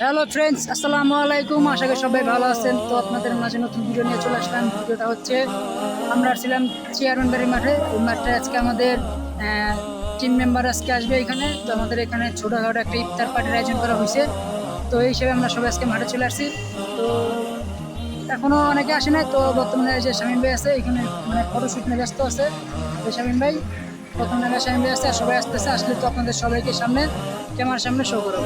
Hello friends আসসালামু আলাইকুম আশা করি সবাই ভালো আছেন। তো আপনাদের মাঝে নতুন ভিডিও নিয়ে চলে আসলাম। ভিডিওটা হচ্ছে, আমরা ছিলাম চেয়ারম্যান বাড়ির মাঠে। ওই মাঠে আজকে আমাদের টিম মেম্বার আজকে আসবে এখানে। তো আমাদের এখানে ছোটোখাটো একটা ইফতার পার্টির আয়োজন করা হয়েছে। তো এই হিসেবে আমরা সবাই আজকে মাঠে চলে আসছি। তো এখনও অনেকে আসে নাই। তো বর্তমানে যে শামীম ভাই আছে, এখানে মানে ফটোশ্যুট নিয়ে ব্যস্ত আছে। তো শামীম ভাই প্রথম নাগাদ শামীম ভাই আছে, আর সবাই আসতেছে। আসলে তো আপনাদের সবাইকে সামনে, ক্যামেরার সামনে শো করব।